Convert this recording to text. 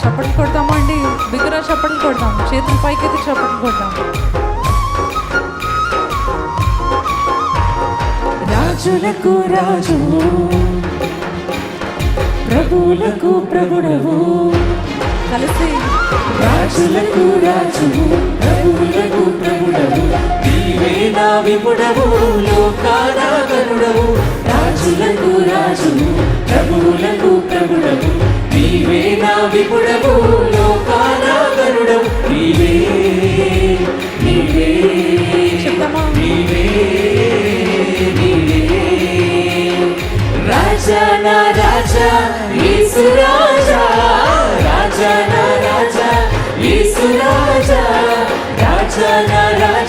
చప్పట్లు కొడతామా అండి? బిగ్గర చప్పట్లు కొడతాం. చేతులు పైకెత్తి చప్పట్లు కొడతాం. రాజులకు రాజు ప్రభువులకు ప్రభుడవు. కలిసి రాజులకు రాజు. విపుడవు లోకారాగరుడవు రాజులకు రాజు ప్రభువులకు ప్రభుడవు. నీవే నా విపుడవు లోకారాగరుడవు నీవే నీవే నీవే రాజా నా రాజా యేసు రాజా. రాజా రాజా రాజా. రాజా